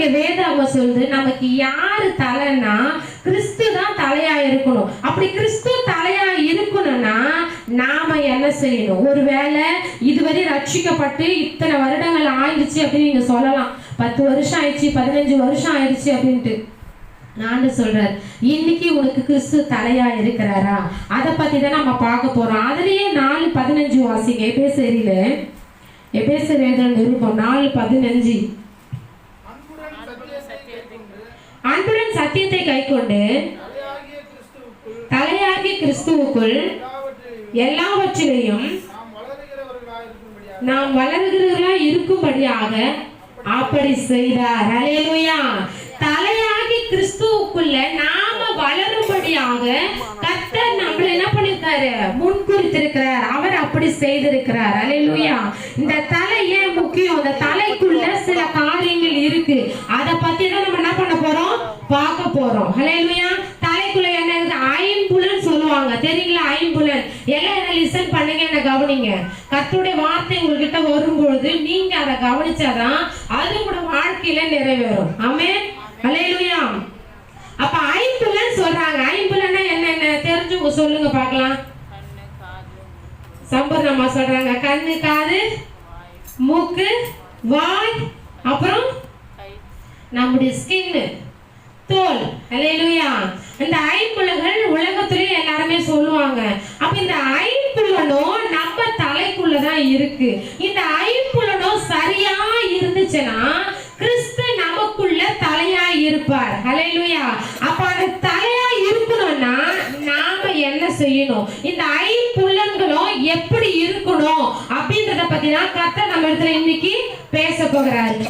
இங்க வேதாகம் சொல்லுது நமக்கு யாரு தலைன்னா கிறிஸ்து தான் தலையா இருக்கணும். அப்படி கிறிஸ்து தலையா இருக்கணும்னா நாம என்ன செய்யணும்? ஒருவேளை இதுவரை ரட்சிக்கப்பட்டு இத்தனை வருடங்கள் ஆயிடுச்சு அப்படின்னு நீங்க சொல்லலாம். பத்து வருஷம் ஆயிடுச்சு பதினஞ்சு வருஷம் ஆயிடுச்சு அப்படின்ட்டு. நான் சொல்றேன் இன்னைக்கு உனக்கு கிறிஸ்து தலையா இருக்கிறாரா? அதை பத்தி தான் நம்ம பார்க்க போறோம். அதுலயே நாலு பதினஞ்சு வாசிங்க. எப்பேசரியில எபேசர் எழுதின நிருபம் நாலு பதினஞ்சு. சத்தியத்தை கைக்கொண்டு தலையாகிய கிறிஸ்துவுக்குள் எல்லாவற்றிலையும் நாம் வளர்கிறவர்களா இருக்கும்படியாக அப்படி செய்தார். அலையலுயா தலையாகி கிறிஸ்துவுக்குள்ள நாம வளரும்படியாக கர்த்தர் நம்மள என்ன பண்ணிருக்காரு? முன்குறித்திருக்கிறார். அவர் அப்படி செய்திருக்கிறார். அலையலுயா இந்த தலை ஏன் முக்கியம்? இந்த தலைக்குள்ள சில காரியங்கள் இருக்கு. அதை பத்தி தான் நம்ம என்ன பண்ண போறோம் பார்க்க போறோம். ஹalleluya தலைக்குள்ள என்ன இருக்கு? ஐம்புலன் சொல்லுவாங்க. தெரியுங்களா? ஐம்புலன் எல்லாம் என்ன லிசன் பண்ணுங்க என்ன கவனிங்க. கர்த்தருடைய வார்த்தை உங்ககிட்ட வரும்பொழுது நீங்க அதை கவனிச்சாதான் அது உங்களோட வாழ்க்கையில நிறைவேறும். ஆமென் ஹalleluya அப்ப ஐம்புலன் சொல்றாங்க. ஐம்புலன்னா என்னென்ன தெரிஞ்சுங்க சொல்லுங்க பார்க்கலாம். சம்பூர்ணமா சொல்றாங்க. கண்ணு காது மூக்கு வாய் அப்புறம் நம்முடைய ஸ்கின் தோல் அல்லேலூயா இந்த ஐம்புலங்கள் உலகத்திலே எல்லாருமே சொல்லுவாங்க. அப்ப இந்த ஐம்புலனும் நம்ம தலைக்குள்ளதான் இருக்கு. இந்த ஐம்புலனும் சரியா இருந்துச்சுன்னா கிறிஸ்து நமக்குள்ள தலையா இருப்பார். ஹalleluya அப்ப அந்த தலையா இருக்கணும்னா நாம என்ன செய்யணும்? இந்த ஐம்புலன்களும் எப்படி இருக்கணும்? அப்படின்றத பத்தி தான் கத்த நம்ம இடத்துல இன்னைக்கு பேச போகிறார்.